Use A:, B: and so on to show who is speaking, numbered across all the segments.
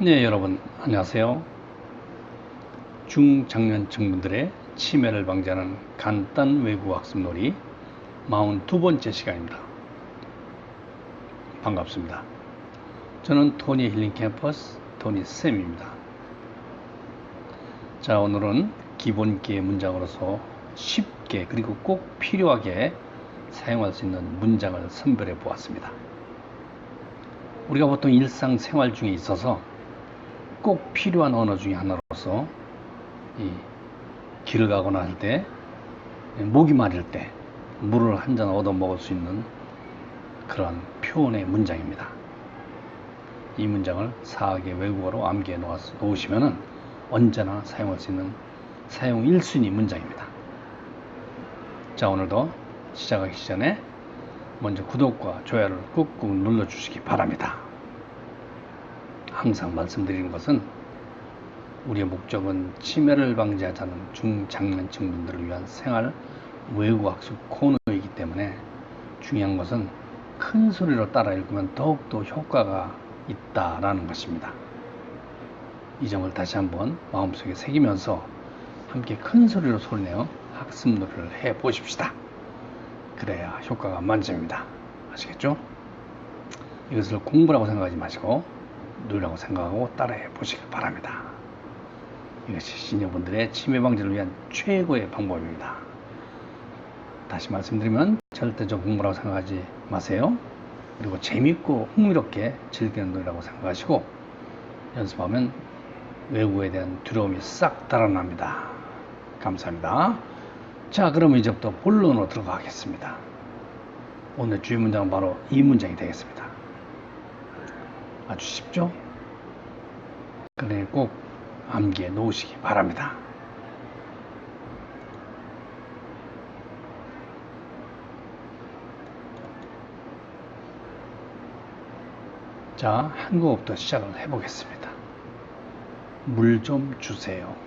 A: 네, 여러분, 안녕하세요. 중장년층분들의 치매를 방지하는 간단 외국 학습놀이 42번째 시간입니다. 반갑습니다. 저는 토니 힐링 캠퍼스 토니 쌤입니다. 자, 오늘은 기본기의 문장으로서 쉽게 그리고 꼭 필요하게 사용할 수 있는 문장을 선별해 보았습니다. 우리가 보통 일상생활 중에 있어서 꼭 필요한 언어 중에 하나로서 이 길을 가거나 할 때 목이 마를 때 물을 한 잔 얻어 먹을 수 있는 그런 표현의 문장입니다. 이 문장을 사학의 외국어로 암기해 놓으시면 언제나 사용할 수 있는 사용 1순위 문장입니다. 자 오늘도 시작하기 전에 먼저 구독과 좋아요를 꾹꾹 눌러주시기 바랍니다. 항상 말씀드리는 것은 우리의 목적은 치매를 방지하자는 중장년층 분들을 위한 생활 외국학습 코너이기 때문에 중요한 것은 큰 소리로 따라 읽으면 더욱더 효과가 있다라는 것입니다. 이 점을 다시 한번 마음속에 새기면서 함께 큰 소리로 소리내어 학습 놀이를 해 보십시다. 그래야 효과가 만점입니다. 아시겠죠? 이것을 공부라고 생각하지 마시고 놀이라고 생각하고 따라해 보시기 바랍니다. 이것이 시니어분들의 치매 방지를 위한 최고의 방법입니다. 다시 말씀드리면 절대적 공부라고 생각하지 마세요. 그리고 재밌고 흥미롭게 즐기는 놀이라고 생각하시고 연습하면 외국에 대한 두려움이 싹 달아납니다. 감사합니다. 자, 그럼 이제부터 본론으로 들어가겠습니다. 오늘 주요 문장은 바로 이 문장이 되겠습니다. 아주 쉽죠? 그래 꼭 암기해 놓으시기 바랍니다. 자, 한국어부터 시작을 해보겠습니다. 물 좀 주세요.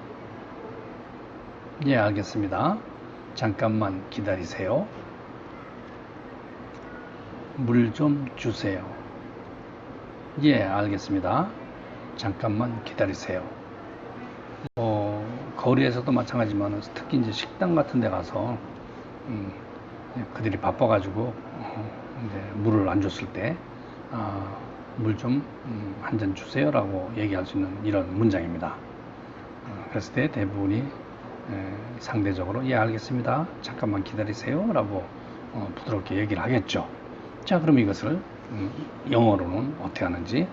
A: 예, 알겠습니다. 잠깐만 기다리세요. 물 좀 주세요. 예, 알겠습니다. 잠깐만 기다리세요. 뭐, 거리에서도 마찬가지지만 특히 이제 식당 같은 데 가서, 음, 그들이 바빠가지고, 어, 물을 안 줬을 때, 아, 물좀 한잔 주세요라고 얘기할 수 있는 이런 문장입니다. 어, 그랬을 때 대부분이 에, 상대적으로 예 알겠습니다. 잠깐만 기다리세요. 라고 어, 부드럽게 얘기를 하겠죠. 자 그럼 이것을 음, 영어로는 어떻게 하는지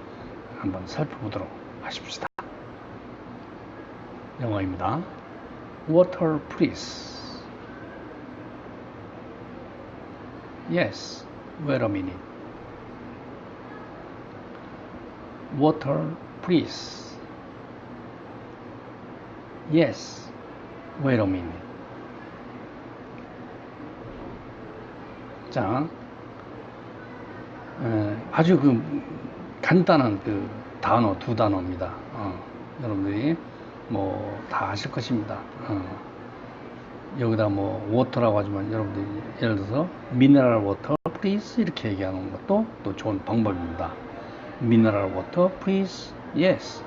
A: 한번 살펴보도록 하십시다. 영어입니다. Water please. Yes. Wait a minute. Water please. Yes. Wait a minute. 자, 에, 아주 그 간단한 그 단어 두 단어입니다. 어, 여러분들이 뭐 다 아실 것입니다. 어, 여기다 뭐 워터라고 하지만 여러분들이 예를 들어서 미네랄 워터 플리즈 이렇게 얘기하는 것도 또 좋은 방법입니다. 미네랄 워터 플리즈 yes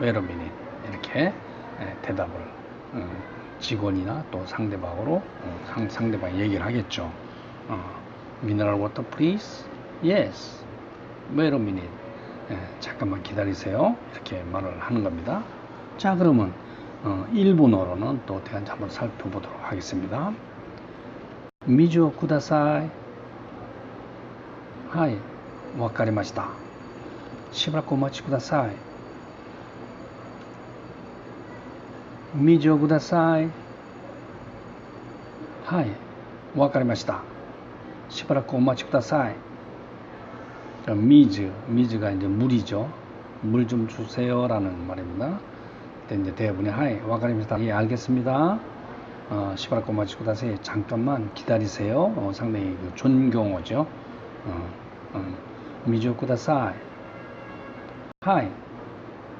A: wait a minute 이렇게 에, 대답을 어, 직원이나 또 상대방으로 어, 상, 상대방이 얘기를 하겠죠. 어, 미네랄 워터 플리즈 yes. wait a minute 예, 잠깐만 기다리세요. 이렇게 말을 하는 겁니다. 자 그러면 어, 일본어로는 또 하는지 한번 살펴보도록 하겠습니다. 미주 쿠다사이. 하이 와카리마시다. 시바라쿠 오마치 쿠다사이. 미주 쿠다사이. 하이 쿠다사이 미즈, 미즈가 이제 물이죠. 물 좀 주세요라는 말입니다. 그때 이제 대부분이 하이, 와카리미스다. 예, 알겠습니다. 어, 시바라코 마치고 다시 잠깐만 기다리세요. 어, 상당히 그 존경어죠. 어, 어, 미즈 쿠다사이. 하이,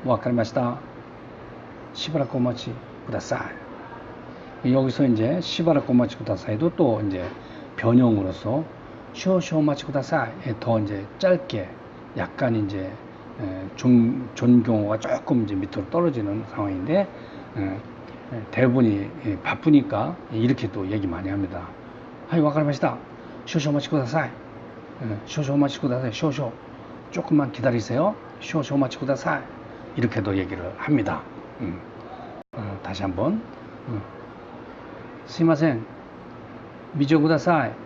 A: 와카리마시다. 시바라코 마치 쿠다사이. 여기서 이제 시바라코 마치 쿠다사이도 또 이제 변형으로서 쇼 쇼 마치 쿠다사이 더 이제 짧게 약간 이제 에, 존, 존경호가 조금 이제 밑으로 떨어지는 상황인데 에, 에, 대부분이 예, 바쁘니까 이렇게 또 얘기 많이 합니다. 하이 와카리마시다. 쇼쇼 마치고 다사이. 예, 쇼쇼. 조금만 기다리세요. 쇼쇼 마치고 다사이. 이렇게도 얘기를 합니다. 음. 어, 다시 한번. 음. 스미마센. 미조 구다사이.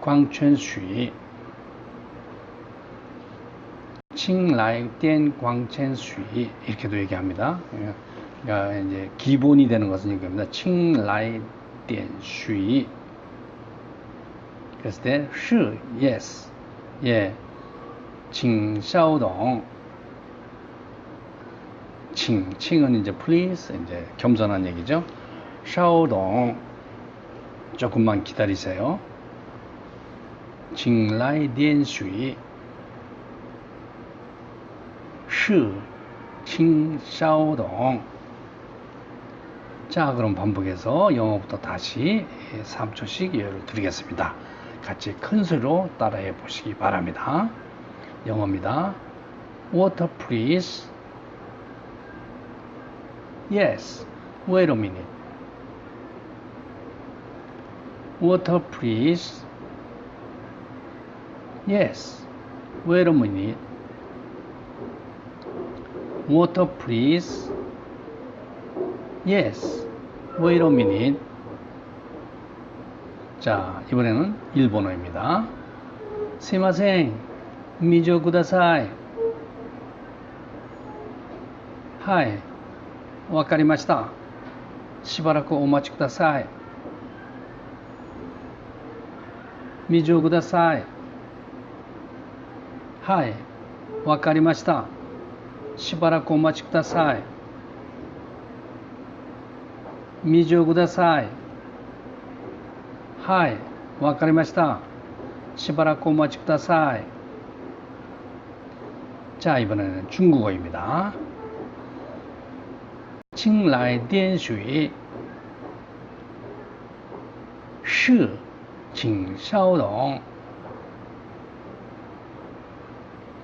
A: 광천시 칭라이된 광천시 이렇게도 얘기합니다. 그러니까 이제 기본이 되는 것은 이겁니다. 칭라이된시 그랬을 때 시, yes, 예, 칭샤오동 칭, 칭은 이제 please 이제 겸손한 얘기죠. 샤오동 조금만 기다리세요. 请来点水.是请稍等. 자, 그럼 반복해서 영어부터 다시 3초씩 예를 드리겠습니다. 같이 큰 소리로 따라해 보시기 바랍니다. 영어입니다. Water please. Yes. Wait a minute. Water please. Yes. Wait a minute. Water please. Yes. Wait a minute. 자, 이번에는 일본어입니다. すいません。水をください。はい。わかりました。しばらくお待ちください。水をください。 はい。わかりました。しばらくお待ちください。水をください。はい。わかりました。しばらくお待ちください。 자, 이번에는 중국어입니다. 请来点水是请稍等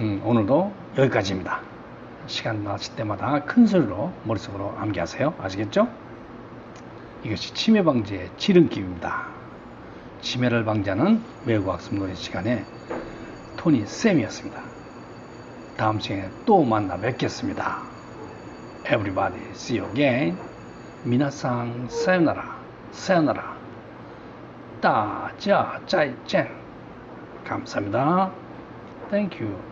A: 음, 오늘도 여기까지입니다. 시간 나실 때마다 큰 소리로 머릿속으로 암기하세요. 아시겠죠? 이것이 치매 방지의 지름길입니다. 치매를 방지하는 외국학습 논의 시간에 토니 쌤이었습니다. 다음 시간에 또 만나 뵙겠습니다. Everybody, see you again. 미나상, 사요나라, 사요나라. 다자, 짜이젠. 감사합니다. Thank you.